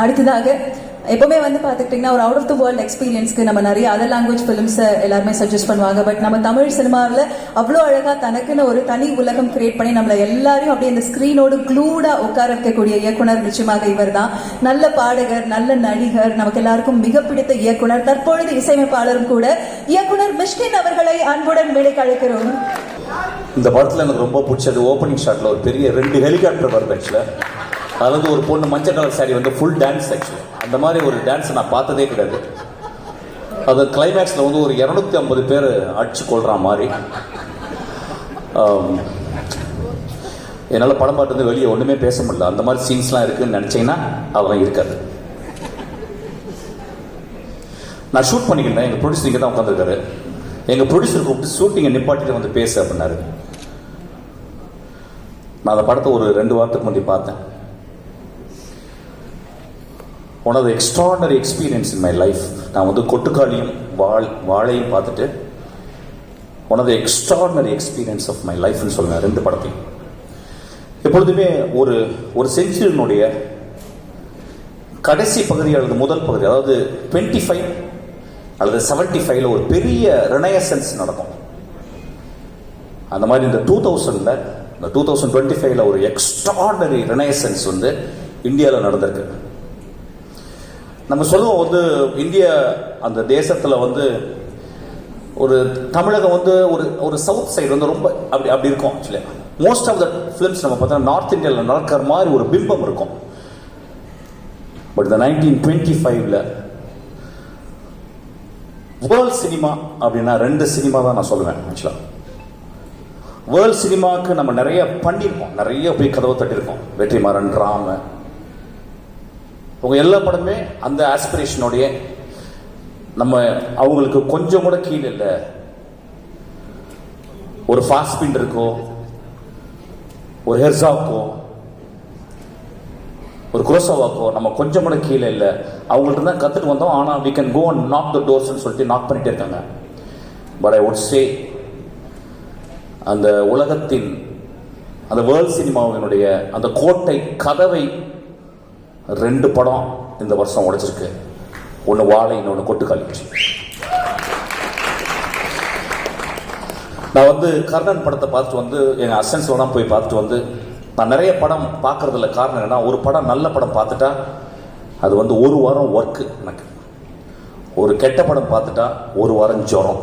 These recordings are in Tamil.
அடுத்ததாக எப்பவுமே வந்து பார்த்துக்கிட்டிங்கன்னா ஒரு அவுட் ஆஃப் த வேர்ல்ட் எக்ஸ்பீரியன்ஸ்க்கு நம்ம நிறைய அதர் லாங்குவேஜ் ஃபிலிம்ஸை எல்லாருமே சஜஸ்ட் பண்ணுவாங்க. பட் நம்ம தமிழ் சினிமாவில் அவ்வளோ அழகாக தனக்குன்னு ஒரு தனி உலகம் கிரியேட் பண்ணி நம்மளை எல்லாரையும் அப்படியே அந்த ஸ்க்ரீனோடு க்ளூடாக உட்கார வைக்கக்கூடிய இயக்குனர் நிச்சயமாக இவர் தான் நல்ல பாடகர் நல்ல நடிகர் நமக்கு எல்லாருக்கும் மிக பிடித்த இயக்குனர் தற்பொழுது இசையமைப்பாளரும் கூட இயக்குனர் மிஷ்கின் அவர்களை அன்புடன் மேடைக்கு அழைக்கிறோம் இந்த படத்தில் எனக்கு ரொம்ப பிடிச்சது ஓப்பனிங் ஷாட்டில் ஒரு பெரிய ரெண்டு ஹெலிகாப்டர் வருது ஆக்சுவலாக அது வந்து ஒரு பொண்ணு மஞ்சள் கலர் சாரி வந்து ஃபுல் டான்ஸ் ஆக்சுவலி அந்த மாதிரி ஒரு டான்ஸ் நான் பார்த்ததே கிடையாது. அது கிளைமேக்ஸில் வந்து ஒரு இரநூத்தி ஐம்பது பேர் அடிச்சு கொள்கிற மாதிரி. என்னால் படம் பார்த்து வெளியே ஒன்றுமே பேச முடியல. அந்த மாதிரி சீன்ஸ்லாம் இருக்குன்னு நினச்சிங்கன்னா அதெல்லாம் இருக்காது. நான் ஷூட் பண்ணிக்கிட்டேன் எங்கள் ப்ரொடியூசர் இங்கே தான் உட்காந்துருக்காரு எங்கள் ப்ரொடியூசர் கூப்பிட்டு ஷூட்டிங்கை நிப்பாட்டிட்டு வந்து பேசு அப்படின்னாரு. நான் அந்த படத்தை ஒரு ரெண்டு வாரத்துக்கு முன்னாடி பார்த்தேன். One of the extraordinary experience in my life நான் வந்து கொட்டுக்காளியும் வாழ் வாழையும் பார்த்துட்டு one of the extraordinary experience of my லைஃப்னு சொல்லுவேன் ரெண்டு படத்தையும். எப்பொழுதுமே ஒரு ஒரு செஞ்சுரியனுடைய கடைசி பகுதி அல்லது முதல் பகுதி அதாவது டுவெண்ட்டி ஃபைவ் அல்லது செவன்டி ஃபைவ்ல ஒரு பெரிய ரினயசன்ஸ் நடக்கும். அந்த மாதிரி இந்த டூ தௌசண்ட்ல இந்த டூ தௌசண்ட் டுவெண்ட்டி ஃபைவ்ல ஒரு எக்ஸ்ட்ராடனரி ரினயசன்ஸ் வந்து இந்தியாவில் நடந்திருக்கு. நம்ம சொல்லுவோம் வந்து இந்தியா அந்த தேசத்தில் வந்து ஒரு தமிழகம் வந்து ஒரு ஒரு சவுத் சைடு வந்து ரொம்ப அப்படி அப்படி இருக்கும் actually most of the films நம்ம பார்த்தா நார்த் இந்தியாவில் நடக்கிற மாதிரி ஒரு பிம்பம் இருக்கும். பட் இந்த நைன்டீன் டுவெண்ட்டி ஃபைவ்ல வேர்ல்ட் சினிமா அப்படின்னா ரெண்டு சினிமா தான் நான் சொல்லுவேன் ஆக்சுவலாக வேர்ல்ட் சினிமாவுக்கு நம்ம நிறைய பண்ணியிருக்கோம். நிறைய போய் கதவை தட்டியிருக்கோம். வெற்றிமாறன் ராம உங்க எல்லா படமே அந்த ஆஸ்பிரேஷனுடைய நம்ம அவங்களுக்கு கொஞ்சம் கூட கீழே இல்லை. ஒரு ஃபாஸ்பின் இருக்கோ ஒரு ஹெர்சாக்கோ ஒரு குரோசோவாக்கோ நம்ம கொஞ்சம் கூட கீழே இல்லை. அவங்கள்ட்ட தான் கற்றுட்டு வந்தோம். ஆனால் we can go and knock the டோர்ஸ்னு சொல்லிட்டு நாக் பண்ணிட்டே இருக்காங்க. பட் ஐ would சே அந்த உலகத்தின் அந்த வேர்ல்ட் சினிமாவினுடைய அந்த கோட்டை கதவை ரெண்டு படம் இந்த வருஷம் உடைச்சிருக்கு. ஒன்று வாழை இன்னொன்று கொட்டுக்காளி நான் வந்து கர்ணன் படத்தை பார்த்துட்டு வந்து எங்கள் அசன்ஸில் போய் பார்த்துட்டு வந்து நான் நிறைய படம் பார்க்கறதுல காரணம் என்னன்னா ஒரு படம் நல்ல படம் பார்த்துட்டா அது வந்து ஒரு வாரம் ஒர்க்கு எனக்கு. ஒரு கெட்ட படம் பார்த்துட்டா ஒரு வாரம் ஜுரம்.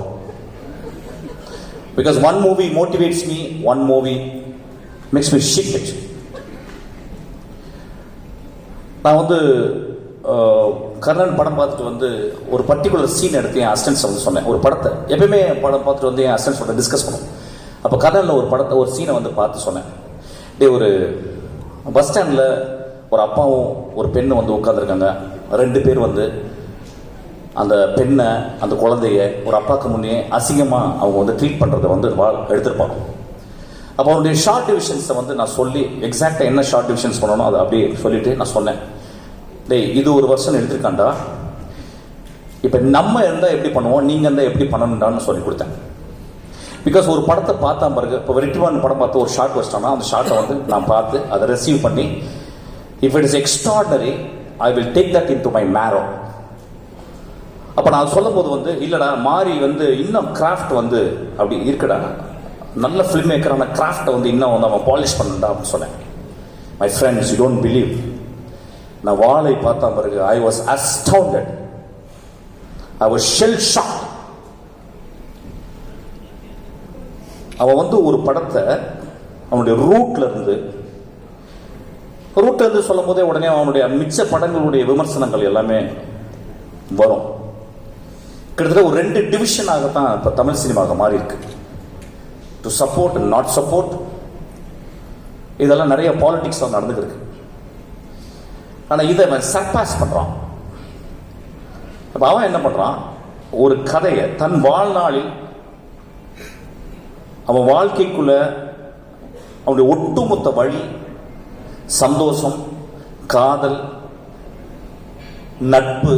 Because one movie motivates me one movie makes me shit நான் வந்து கர்ணன் படம் பார்த்துட்டு வந்து ஒரு பர்டிகுலர் சீன் எடுத்து என் அசிஸ்டன்ஸ் வந்து சொன்னேன். ஒரு படத்தை. எப்பயுமே படம் பார்த்துட்டு வந்து என் அசிஸ்டன்ஸோட டிஸ்கஸ் பண்ணுவோம். அப்போ கர்ணனில் ஒரு படத்தை ஒரு சீனை வந்து பார்த்து சொன்னேன். டே ஒரு பஸ் ஸ்டாண்டில் ஒரு அப்பாவும் ஒரு பெண்ணும் வந்து உட்காந்துருக்காங்க ரெண்டு பேர் வந்து அந்த பெண்ணை அந்த குழந்தைய ஒரு அப்பாவுக்கு முன்னே அசிங்கமாக அவங்க வந்து ட்ரீட் பண்ணுறதை வந்து வா- எடுத்திருப்பாங்க. அப்போ அவருடைய ஷார்ட் டிவிஷன்ஸை வந்து நான் சொல்லி எக்ஸாக்டாக என்ன ஷார்ட் டிவிஷன்ஸ் பண்ணணும் அதை அப்படியே சொல்லிட்டு நான் சொன்னேன். டேய் இது ஒரு வருஷம் எடுத்திருக்காண்டா இப்போ நம்ம இருந்தால் எப்படி பண்ணுவோம்? நீங்கள் இருந்தால் எப்படி பண்ணணும்டான்னு சொல்லி கொடுத்தேன். பிகாஸ் ஒரு படத்தை பார்த்தா பிறகு இப்போ வெற்றிவான் படம் பார்த்து ஒரு ஷார்ட் வச்சிட்டோம்னா அந்த ஷார்ட்டை வந்து நான் பார்த்து அதை ரிசீவ் பண்ணி if it is extraordinary I will take that into my marrow அப்போ நான் சொல்லும்போது வந்து இல்லைடா மாறி வந்து இன்னும் கிராஃப்ட் வந்து அப்படி இருக்குடா. நல்ல ஃபிலிம் மேக்கரான கிராஃப்டை வந்து இன்னும் வந்து அவன் பாலிஷ் பண்ணண்டா அப்படின்னு சொன்னேன் my friends you don't believe நான் வாளை பார்த்தா பிறகு I was astounded I was shell shock அவன் வந்து ஒரு படத்தை அவனுடைய ரூட்ல இருந்து ரூட்ல இருந்து சொல்லும் போதே உடனே அவனுடைய மிச்ச படங்களுடைய விமர்சனங்கள் எல்லாமே வரும். கிட்டத்தட்ட ஒரு ரெண்டு டிவிஷனாக தான் இப்போ தமிழ் சினிமாவாக மாறி இருக்கு டு சப்போர்ட் நாட் சப்போர்ட் இதெல்லாம் நிறைய பாலிடிக்ஸ் நடந்துட்டு இருக்கு. ஆனால் இதை அவன் சர்பாஸ் பண்ணுறான் அப்போ அவன் என்ன பண்ணுறான் ஒரு கதையை தன் வாழ்நாளில் அவன் வாழ்க்கைக்குள்ள அவனுடைய ஒட்டுமொத்த வழி சந்தோஷம் காதல் நட்பு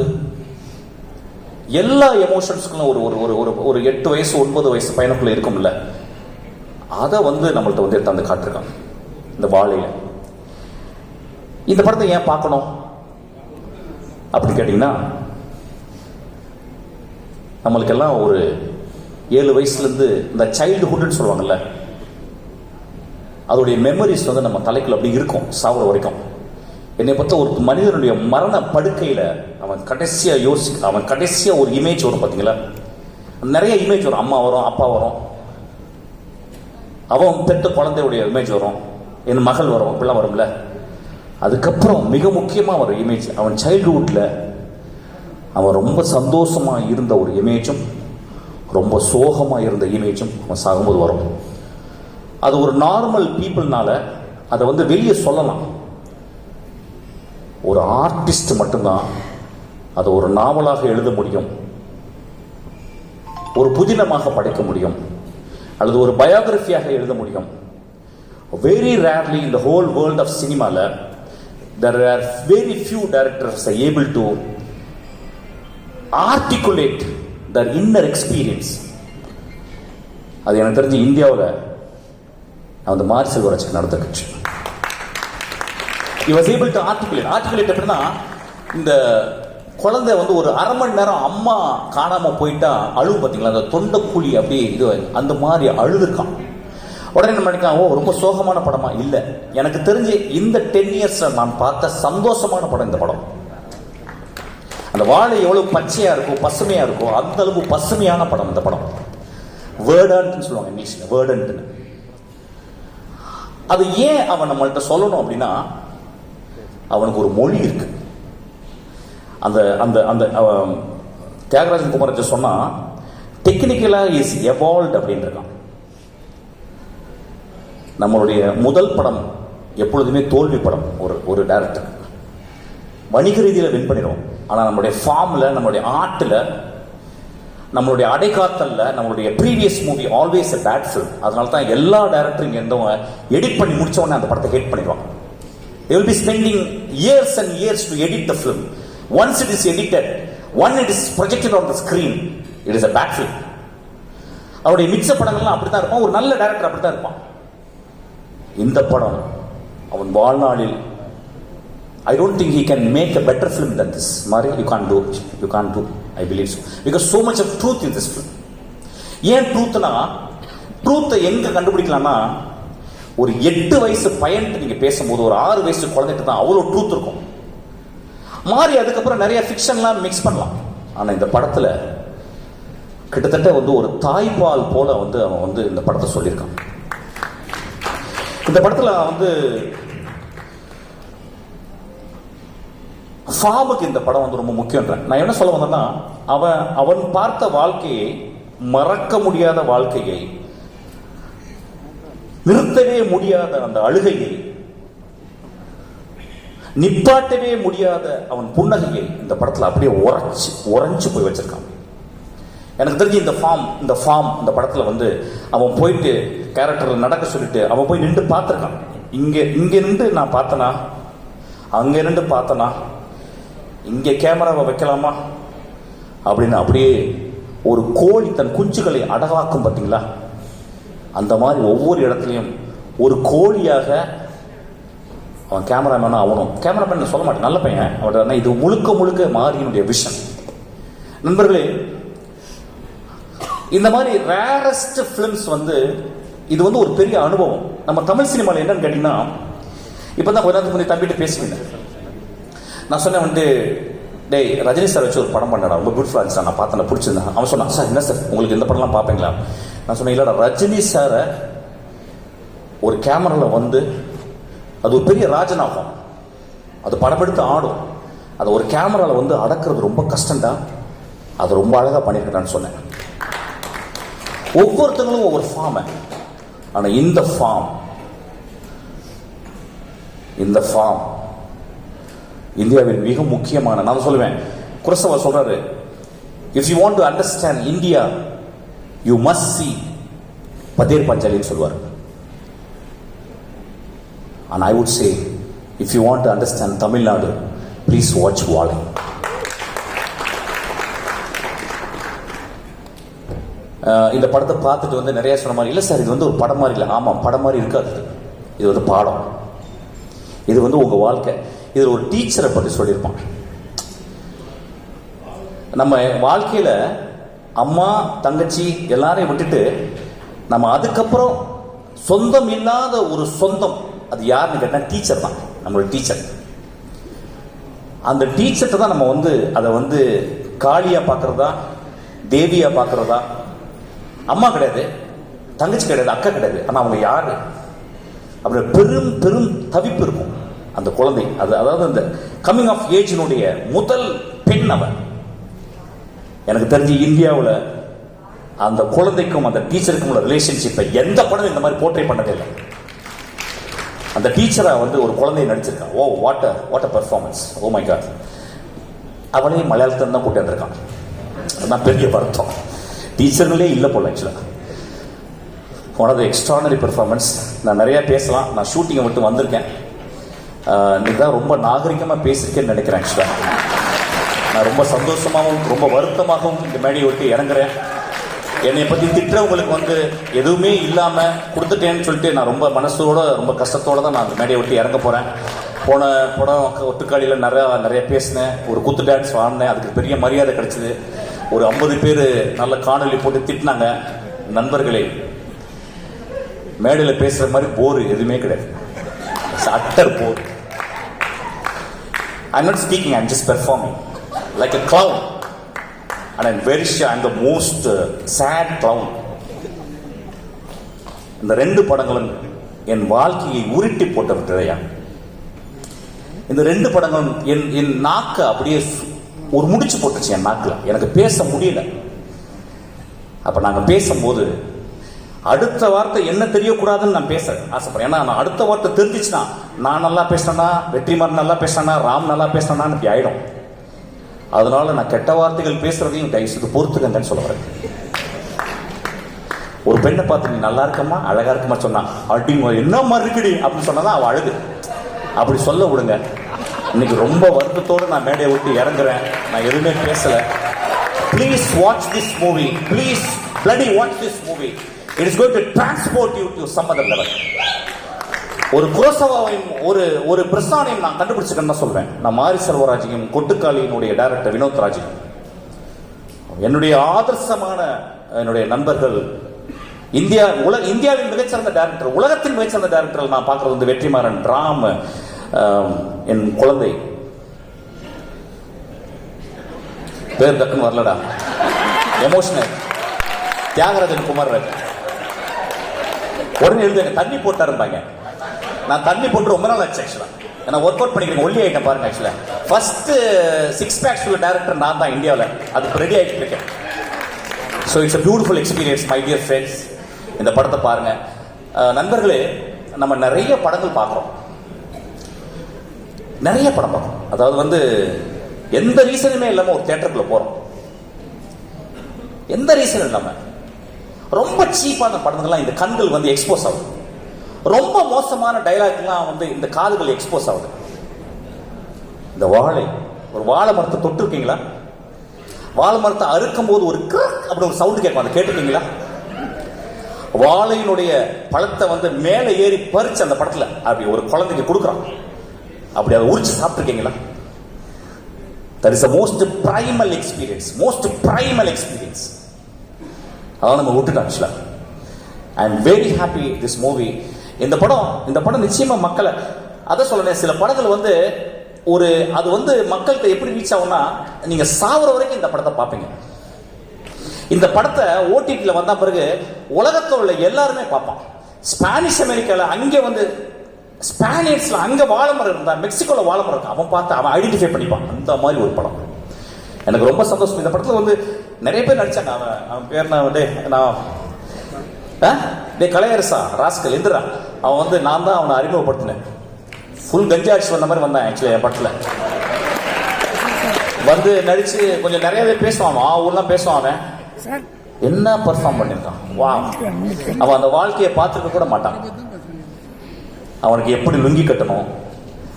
எல்லா எமோஷன்ஸ்க்கும் ஒரு ஒரு ஒரு ஒரு ஒரு எட்டு வயசு ஒன்பது வயசு பையனுக்குள்ள இருக்கும்ல. அதை வந்து நம்மள்ட்ட வந்து எடுத்தாந்து காட்டிருக்காங்க. இந்த வாழையில. இந்த படத்தை ஏன் பார்க்கணும்? அப்படி கேட்டிங்கன்னா நம்மளுக்கெல்லாம் ஒரு ஏழு வயசுலேருந்து இந்த சைல்டுஹுட்னு சொல்லுவாங்கல்ல அதோடைய மெமரிஸ் வந்து நம்ம தலைக்குள்ள அப்படி இருக்கும் சாகுற வரைக்கும். என்னை பொறுத்த ஒரு மனிதனுடைய மரண படுக்கையில் அவன் கடைசியாக யோசி அவன் கடைசியாக ஒரு இமேஜ் வரும் பார்த்தீங்களா நிறைய இமேஜ் வரும். அம்மா வரும் அப்பா வரும். அவன் பெற்ற குழந்தையுடைய இமேஜ் வரும். என் மகள் வரும் அப்படிலாம் வரும்ல. அதுக்கப்புறம் மிக முக்கியமாக ஒரு இமேஜ் அவன் சைல்டுஹுட்டில் அவன் ரொம்ப சந்தோஷமாக இருந்த ஒரு இமேஜும் ரொம்ப சோகமாக இருந்த இமேஜும் அவன் சாகும்போது வரும். அது ஒரு நார்மல் பீப்புள்னால அதை வந்து வெளியே சொல்லலாம். ஒரு ஆர்டிஸ்ட் மட்டும்தான் அதை ஒரு நாவலாக எழுத முடியும். ஒரு புதினமாக படைக்க முடியும். அல்லது ஒரு பயோகிராஃபியாக எழுத முடியும் வெரி ரேர்லி இந்த ஹோல் வேர்ல்ட் ஆஃப் சினிமாவில் there are very few directors able to articulate their inner experience அது எனக்கு தெரிஞ்சு இந்தியாவில் நான் அந்த மாரி செல்வராஜுக்கு நடந்துருக்குச்சு he was able to articulate articulate எப்படின்னா இந்த குழந்தை வந்து ஒரு அரை மணி நேரம் அம்மா காணாமல் போயிட்டா அழுவு பார்த்தீங்களா அந்த தொண்டை அப்படியே இது அந்த மாதிரி அழுதுருக்கான். உடனே நம்ம நினைக்கலாம் ஓ ரொம்ப சோகமான படமா? இல்லை. எனக்கு தெரிஞ்சு இந்த டென் இயர்ஸை நான் பார்த்த சந்தோஷமான படம் இந்த படம். அந்த வாழை எவ்வளோ பச்சையாக இருக்கோ பசுமையாக இருக்கோ அந்த அளவு பசுமையான படம் இந்த படம். வேர்டன்ட்னு சொல்லுவாங்க இங்கிலீஷ்ல வேர்டன்ட்னு அது ஏன் அவன் நம்மள்கிட்ட சொல்லணும் அப்படின்னா அவனுக்கு ஒரு மொழி இருக்குது அந்த அந்த அந்த um, தியாகராஜன் குமரத்தை சொன்னா டெக்னிக்கலா இஸ் எவால்வ் அப்படின்றான் நம்மளுடைய முதல் படம் எப்பொழுதுமே தோல்வி படம் ஒரு ஒரு டேரக்டர் வணிக ரீதியில் வின் பண்ணிடுவோம். ஆனால் நம்மளுடைய ஃபார்மில் நம்மளுடைய ஆர்ட்டில் நம்மளுடைய அடைக்காத்தலில் நம்மளுடைய previous movie always a bad film அதனால தான் எல்லா டேரக்டரும் இருந்தவங்க எடிட் பண்ணி முடித்தவொடனே அந்த படத்தை ஹேட் பண்ணிடுவாங்க. They will be spending years and years to edit the film once it is edited one it is projected on the screen it is a bad film அவருடைய மிச்ச படங்கள்லாம் அப்படித்தான் இருப்பான். ஒரு நல்ல டேரக்டர் அப்படித்தான் இருப்பான். இந்த படம் அவன் வாழ்நாளில் I don't think he can make a better film than this மாதிரி you can do you can do I believe so because so much of truth in this film ஏன் ட்ரூத்னா ட்ரூத்தை எங்க கண்டுபிடிக்கலாம்னா ஒரு எட்டு வயசு பையன்ட்டு நீங்க பேசும்போது ஒரு ஆறு வயசு குழந்தைகிட்ட தான் அவ்வளோ ட்ரூத் இருக்கும். மாறி அதுக்கப்புறம் நிறைய ஃபிக்ஷன்லாம் மிக்ஸ் பண்ணலாம். ஆனால் இந்த படத்தில் கிட்டத்தட்ட வந்து ஒரு தாய்ப்பால் போல வந்து அவன் வந்து இந்த படத்தை சொல்லியிருக்கான். இந்த படத்தில் வந்து ஃபாபுக்கு இந்த படம் வந்து ரொம்ப முக்கியன்றேன் நான் என்ன சொல்ல வந்தேன்னா அவன் அவன் பார்த்த வாழ்க்கையை மறக்க முடியாத வாழ்க்கையை நிறுத்தவே முடியாத அந்த அழுகையை நிப்பாட்டவே முடியாத அவன் புன்னகையை இந்த படத்தில் அப்படியே உரைச்சு உறைஞ்சு போய் வச்சிருக்கான். எனக்கு தெரிஞ்சு இந்த ஃபார்ம் இந்த ஃபார்ம் இந்த படத்தில் வந்து அவன் போயிட்டு கேரக்டரில் நடக்க சொல்லிட்டு அவன் போய் நின்று பார்த்துருக்கான். இங்கே இங்கே நின்று நான் பார்த்தனா? அங்கே நின்று பார்த்தனா? இங்கே கேமராவை வைக்கலாமா? அப்படின்னு அப்படியே ஒரு கோழி தன் குஞ்சுகளை அடகாக்கும் பார்த்தீங்களா? அந்த மாதிரி ஒவ்வொரு இடத்துலையும் ஒரு கோழியாக அவன் கேமராமேனும் அவனும் கேமராமேன் சொல்ல மாட்டேன். நல்ல பையன். அவன் இது முழுக்க முழுக்க மாறியினுடைய விஷன் நண்பர்களே இந்த மாதிரி ரேரஸ்ட் ஃபிலிம்ஸ் வந்து இது வந்து ஒரு பெரிய அனுபவம். நம்ம தமிழ் சினிமாவில் என்னன்னு கேட்டீங்கன்னா இப்போ தான் கொஞ்ச நேரத்துக்கு முன்னாடி தம்பிட்டு பேசுவீங்க நான் சொன்னேன் வந்து டேய் ரஜினி சார் வச்சு ஒரு படம் பண்ணடா. ரொம்ப பியூட்டிஃபுல்லாக இருந்துச்சு. நான் பார்த்தேன். பிடிச்சிருந்தேன். அவன் சொன்னான் சார் என்ன சார்? உங்களுக்கு இந்த படம்லாம் பார்ப்பீங்களா? நான் சொன்னேன் இல்லைடா ரஜினி சாரை ஒரு கேமராவில் வந்து அது ஒரு பெரிய ராஜனாகும். அது படமெடுத்து ஆடும். அதை ஒரு கேமராவில் வந்து அடக்கிறது ரொம்ப கஷ்டம்தான் அது ரொம்ப அழகாக பண்ணியிருக்கிறான்னு சொன்னேன். ஒவ்வொருத்தங்களும் ஒவ்வொரு ஃபார்மை ஆனால் இந்த ஃபார்ம் இந்த ஃபார்ம் இந்தியாவின் மிக முக்கியமான நான் சொல்லுவேன். குரசவா சொல்றாரு if you want to understand India you must see Pather பஞ்சாலின்னு சொல்லுவார். And I would say if you want to understand Tamil Nadu Nadu, watch watch uh uh, இந்த படத்தை பார்த்துட்டு வந்து நிறைய சொன்ன மாதிரி இல்லை சார் இது வந்து ஒரு படம் மாதிரி இல்லை. ஆமாம் படம் மாதிரி இருக்காது. இது. ஒரு வந்து பாடம். இது வந்து உங்கள் வாழ்க்கை. இதில் ஒரு டீச்சரை பற்றி சொல்லியிருப்பான் நம்ம வாழ்க்கையில் அம்மா தங்கச்சி எல்லாரையும் விட்டுட்டு நம்ம அதுக்கப்புறம் சொந்தம் இல்லாத ஒரு சொந்தம் அது யாருன்னு கேட்டால் டீச்சர் தான். நம்மளோட டீச்சர் அந்த டீச்சர்கிட்ட தான் நம்ம வந்து அதை வந்து காளியாக பார்க்குறதா தேவியாக பார்க்குறதா? அம்மா கிடையாது. தங்கச்சி கிடையாது அக்கா கிடையாது. ஆனால் அவங்க யார்? அப்படி பெரும் பெரும் தவிப்பு இருக்கும். அந்த குழந்தை. அது அதாவது அந்த கம்மிங் ஆஃப் ஏஜினுடைய முதல் பெண் அவன் எனக்கு தெரிஞ்சு இந்தியாவில் அந்த குழந்தைக்கும் அந்த டீச்சருக்கும் உள்ள ரிலேஷன்ஷிப்பை எந்த படம் இந்த மாதிரி போர்ட்ரே பண்ணதே இல்லை. அந்த டீச்சரை வந்து ஒரு குழந்தைய நடிச்சிருக்கான். ஓ what what a performance oh my God அவனையும் மலையாளத்தில் தான் கூட்டி வந்திருக்கான். அதுதான் பெரிய வருத்தம். டீச்சர்களே இல்லை போல ஆக்சுவலாக உனது த எக்ஸ்ட்ரானரி பெர்ஃபார்மன்ஸ் நான் நிறையா பேசலாம். நான் ஷூட்டிங்கை விட்டு வந்திருக்கேன். இன்னைக்கு தான் ரொம்ப நாகரிகமாக பேசியிருக்கேன்னு நினைக்கிறேன் ஆக்சுவலாக நான் ரொம்ப சந்தோஷமாகவும் ரொம்ப வருத்தமாகவும் இந்த மேடையை விட்டு இறங்குறேன். என்னை பற்றி திட்டுறவங்களுக்கு வந்து எதுவுமே இல்லாமல் கொடுத்துட்டேன்னு சொல்லிட்டு நான் ரொம்ப மனசோட ரொம்ப கஷ்டத்தோட தான் நான் அந்த மேடையை விட்டு இறங்க போகிறேன் போன படம் ஒட்டுக்காளியில் நிறையா நிறைய பேசினேன். ஒரு குத்து டான்ஸ் வாங்கினேன் அதுக்கு பெரிய மரியாதை கிடச்சிது. ஒரு ஐம்பது பேர் நல்ல காணொலி போட்டு திட்டினாங்க. நண்பர்களே மேடையில் பேசுகிற மாதிரி போர் எதுவுமே கிடையாது. Utter bore. I not speaking I'm just performing like a clown. And I'm very sure I'm the most sad clown இந்த ரெண்டு படங்களும் என் வாழ்க்கையை உருட்டி போட்ட விட்டதையா இந்த ரெண்டு படங்களும் என் என் நாக்க அப்படியே ஒரு முடிச்சு போட்டுச்சு என் நாக்கில். எனக்கு பேச முடியல. அப்ப நாங்க பேசும்போது அடுத்த வார்த்தை என்ன தெரியக்கூடாதுன்னு நான் பேச ஆசைப்படுறேன். ஏன்னா நான் அடுத்த வார்த்தை தெரிஞ்சிச்சுன்னா நான் நல்லா பேசினேன்னா வெற்றிமாறன் நல்லா பேசுறேன்னா ராம் நல்லா பேசினான்னு இப்படி ஆயிடும். அதனால நான் கெட்ட வார்த்தைகள் பேசுறதையும் தயவு பொறுத்துக்கங்கன்னு சொல்ல வரேன். ஒரு பெண்ணை பார்த்து நீ நல்லா இருக்கமா அழகா இருக்கமா சொன்னா. அப்படிங்க என்ன மாதிரி இருக்குடி அப்படின்னு சொன்னாதான் அவள் அழகு அப்படி சொல்ல விடுங்க. இன்னைக்கு ரொம்ப வருத்தத்தோடு நான் மேடையை விட்டு இறங்குறேன். நான் எதுவுமே பேசல. Please watch this movie please bloody watch this movie it is going to transport you to some other level ஒரு குரோசவாவையும் ஒரு ஒரு பிரசானையும் நான் கண்டுபிடிச்சிக்கன்னு தான் சொல்வேன் நான் மாரி செல்வராஜையும் கொட்டுக்காளியினுடைய டைரக்டர் வினோத் ராஜையும். என்னுடைய ஆதர்சமான என்னுடைய நண்பர்கள் இந்தியா உலக இந்தியாவின் மிகச்சிறந்த டைரக்டர் உலகத்தின் மிகச்சிறந்த டேரக்டர் நான் பார்க்கறது வந்து வெற்றிமாறன் ராம் என் குழந்தை. பேர் டக்குன்னு வரலடா. எமோஷனல் தியாகராஜன் குமார் உடனே எழுதுங்க தண்ணி போட்டாருப்பாங்க நான் தண்ணி போட்டு ரொம்ப நாள் ஆச்சு ஆக்சுவலா நான் ஒர்க் அவுட் பண்ணிக்கிறேன் ஒல்லி ஆகிட்டேன் பாருங்க ஆக்சுவலா ஃபர்ஸ்ட் சிக்ஸ் பேக்ஸ் உள்ள டேரக்டர் நான் தான் இந்தியாவில் அதுக்கு ரெடி ஆகிட்டு இருக்கேன். So it's a beautiful experience my dear friends இந்த படத்தை பாருங்க. நண்பர்களே நம்ம நிறைய படங்கள் பார்க்குறோம். நிறைய படம் பார்க்குறோம். அதாவது வந்து எந்த ரீசனுமே இல்லாமல் ஒரு தேட்டருக்குள்ள போகிறோம் எந்த ரீசனும் இல்லாமல் ரொம்ப சீப்பான படங்கள்லாம் இந்த கண்கள் வந்து எக்ஸ்போஸ் ஆகும் ரொம்ப மோசமான டைலாக்லாம் வந்து இந்த காதுகள் எக்ஸ்போஸ் ஆகுது. இந்த வாழை ஒரு வாழை மரத்தை தொட்டிருக்கீங்களா? வாழை மரத்தை அறுக்கும் போது ஒரு கிரக் அப்படி ஒரு சவுண்ட் கேட்பாங்க அதை கேட்டிருக்கீங்களா? வாழையினுடைய பழத்தை வந்து மேலே ஏறி பறிச்சு அந்த படத்தில் அப்படி ஒரு குழந்தைக்கு கொடுக்குறான். அப்படி அதை உரிச்சு சாப்பிட்ருக்கீங்களா that is a most primal experience most primal experience அதான் நம்ம விட்டுட்டோம் ஆக்சுவலாக I am very happy this movie இந்த படம் இந்த படம் நிச்சயமா மக்களை அதை சொல்லணும். சில படங்கள் வந்து ஒரு அது வந்து மக்கள்கிட்ட எப்படி ரீச் ஆகும்னா நீங்க சாவர வரைக்கும் இந்த படத்தை பார்ப்பீங்க. இந்த படத்தை ஓடிடியில் வந்த பிறகு உலகத்தில் உள்ள எல்லாருமே பார்ப்பான் ஸ்பானிஷ் அமெரிக்கால அங்கே வந்து ஸ்பானியர்ஸ்ல அங்க வாழைமரம் இருந்தா மெக்சிகோல வாழைமரம் இருக்கு? அவன் பார்த்து அவன் ஐடென்டிஃபை பண்ணிப்பான். அந்த மாதிரி ஒரு படம். எனக்கு ரொம்ப சந்தோஷம். இந்த படத்தில் வந்து நிறைய பேர் நடிச்சாங்க. அவன் அவன் பேர் நான் வந்து நான் டேய் கலையரசா ராஸ்கல் எந்திரா. அவன் வந்து நான் தான் அவனை அறிமுகப்படுத்தினேன். ஃபுல் கஞ்சா அடிச்சு வந்த மாதிரி வந்தான் ஆக்சுவலி என் படத்துல. வந்து நடிச்சு கொஞ்சம் நிறையவே பேசுவான் அவன். ஆ ஊர்லாம் பேசுவான் அவன். என்ன பெர்ஃபார்ம் பண்ணிருக்கான் வா அவன் அந்த வாழ்க்கையை பார்த்துருக்க கூட மாட்டான். அவனுக்கு எப்படி லுங்கி கட்டணும்?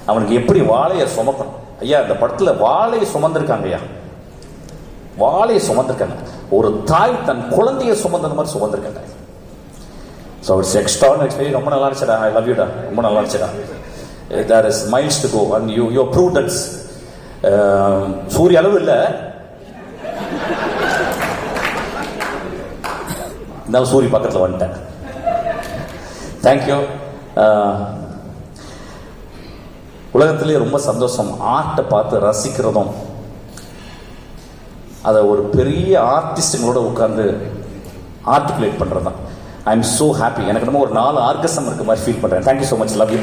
அவனுக்கு எப்படி வாழையை சுமக்கணும்? ஐயா இந்த படத்துல வாழையை சுமந்திருக்காங்க ஐயா. வாழையை சுமந்திருக்காங்க. ஒரு தாய் தன் குழந்தையை சுமந்தது மாதிரி சுமந்திருக்காங்க. ஸோ இட்ஸ் எக்ஸ்ட்ரான் எக்ஸ்பீரியன்ஸ் ரொம்ப நல்லா இருந்துச்சுடா. ஐ லவ் யூடா ரொம்ப நல்லா இருந்துச்சுடா. There is miles to go and you you prove that's சூரிய அளவு இல்லை. இருந்தாலும் சூரிய பக்கத்தில் வந்துட்டேன். தேங்க்யூ uh, உலகத்திலேயே ரொம்ப சந்தோஷம். ஆர்ட்டை பார்த்து ரசிக்கிறதும். அதை ஒரு பெரிய ஆர்டிஸ்டுங்களோட உட்காந்து ஆர்டிகுலேட் பண்ணுறது தான் ஐ எம் ஸோ ஹாப்பி எனக்கு நம்ம ஒரு நாலு ஆர்கசம் இருக்க மாதிரி ஃபீல் பண்ணுறேன் thank you so much love you